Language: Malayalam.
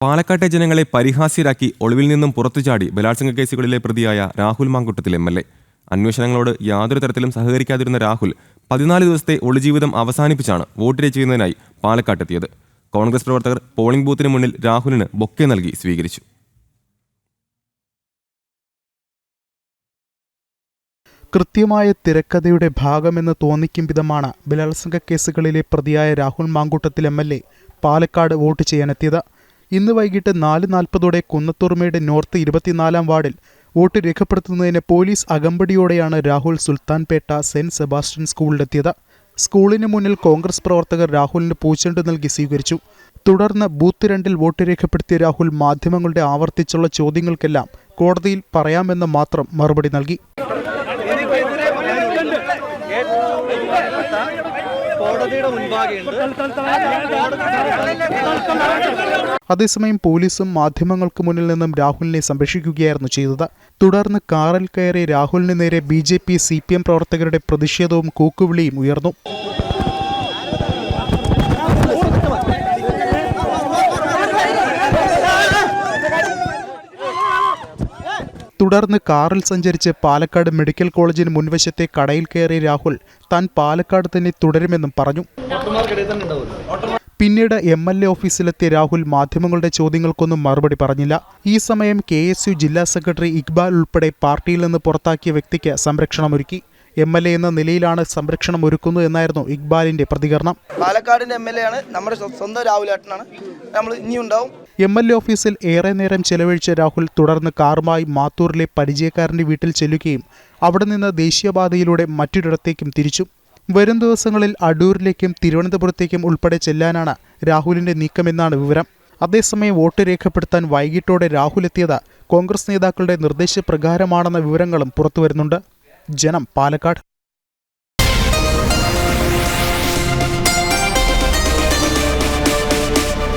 പാലക്കാട്ടെ ജനങ്ങളെ പരിഹാസ്യരാക്കി ഒളിവിൽ നിന്നും പുറത്തുചാടി ബലാത്സംഗ കേസുകളിലെ പ്രതിയായ Rahul Mamkootathil M L A. അന്വേഷണങ്ങളോട് യാതൊരു തരത്തിലും സഹകരിക്കാതിരുന്ന രാഹുൽ പതിനാല് ദിവസത്തെ ഒളിജീവിതം അവസാനിപ്പിച്ചാണ് വോട്ട് ചെയ്യുന്നതിനായി പാലക്കാട്ടെത്തിയത്. കോൺഗ്രസ് പ്രവർത്തകർ പോളിംഗ് ബൂത്തിന് മുന്നിൽ രാഹുലിന് ബൊക്കെ നൽകി സ്വീകരിച്ചു. കൃത്യമായ തിരക്കഥയുടെ ഭാഗമെന്ന് തോന്നിക്കും വിധമാണ് ബലാത്സംഗ കേസുകളിലെ പ്രതിയായ Rahul Mamkootathil M L A Palakkad vote ചെയ്യാനെത്തിയത്. ഇന്ന് വൈകിട്ട് നാല് നാൽപ്പതോടെ കുന്നത്തുറമയുടെ നോർത്ത് ഇരുപത്തിനാലാം വാർഡിൽ വോട്ട് രേഖപ്പെടുത്തുന്നതിന് പോലീസ് അകമ്പടിയോടെയാണ് രാഹുൽ സുൽത്താൻപേട്ട സെന്റ് സെബാസ്റ്റ്യൻ സ്കൂളിലെത്തിയത്. സ്കൂളിന് മുന്നിൽ കോൺഗ്രസ് പ്രവർത്തകർ രാഹുലിന് പൂച്ചെണ്ട് നൽകി സ്വീകരിച്ചു. തുടർന്ന് ബൂത്ത് രണ്ടിൽ വോട്ട് രേഖപ്പെടുത്തിയ രാഹുൽ മാധ്യമങ്ങളുടെ ആവർത്തിച്ചുള്ള ചോദ്യങ്ങൾക്കെല്ലാം കോടതിയിൽ പറയാമെന്ന് മാത്രം മറുപടി നൽകി. കോടതിയുടെ അതേസമയം പോലീസും മാധ്യമങ്ങൾക്ക് മുന്നിൽ നിന്നും രാഹുലിനെ സംരക്ഷിക്കുകയായിരുന്നു ചെയ്തത് തുടർന്ന് കാറിൽ കയറി രാഹുലിന് നേരെ B J P C P M പ്രവർത്തകരുടെ പ്രതിഷേധവും കൂക്കുവിളിയും ഉയർന്നു തുടർന്ന് കാറിൽ സഞ്ചരിച്ച് പാലക്കാട് മെഡിക്കൽ കോളേജിന് മുൻവശത്തെ കടയിൽ കയറിയ രാഹുൽ താൻ പാലക്കാട് തന്നെ തുടരുമെന്നും പറഞ്ഞു. പിന്നീട് എം എൽ എ ഓഫീസിലെത്തിയ രാഹുൽ മാധ്യമങ്ങളുടെ ചോദ്യങ്ങൾക്കൊന്നും മറുപടി പറഞ്ഞില്ല. ഈ സമയം കെ എസ് യു ജില്ലാ സെക്രട്ടറി ഇക്ബാൽ ഉൾപ്പെടെ പാർട്ടിയിൽ നിന്ന് പുറത്താക്കിയ വ്യക്തിക്ക് സംരക്ഷണമൊരുക്കി. എം എൽ എ എന്ന നിലയിലാണ് സംരക്ഷണം ഒരുക്കുന്നു എന്നായിരുന്നു ഇക്ബാലിന്റെ പ്രതികരണം. പാലക്കാടിന്റെ എം എൽ എ ആണ്. നമ്മുടെ സ്വന്തം രാഹുൽ ഏട്ടനാണ്. നമ്മൾ ഇനിയും ഉണ്ടാവും. എം എൽ എ ഓഫീസിൽ ഏറെ നേരം ചെലവഴിച്ച രാഹുൽ തുടർന്ന് കാറുമായി മാത്തൂരിലെ പരിചയക്കാരന്റെ വീട്ടിൽ ചെല്ലുകയും അവിടെ നിന്ന് ദേശീയപാതയിലൂടെ മറ്റൊരിടത്തേക്കും തിരിച്ചു. വരും ദിവസങ്ങളിൽ അടൂരിലേക്കും തിരുവനന്തപുരത്തേക്കും ഉൾപ്പെടെ ചെല്ലാനാണ് രാഹുലിന്റെ നീക്കമെന്നാണ് വിവരം. അതേസമയം വോട്ട് രേഖപ്പെടുത്താൻ വൈകിട്ടോടെ രാഹുൽ എത്തിയത് കോൺഗ്രസ് നേതാക്കളുടെ നിർദ്ദേശപ്രകാരമാണെന്ന വിവരങ്ങളും പുറത്തുവരുന്നുണ്ട്. ജനം പാലക്കാട്.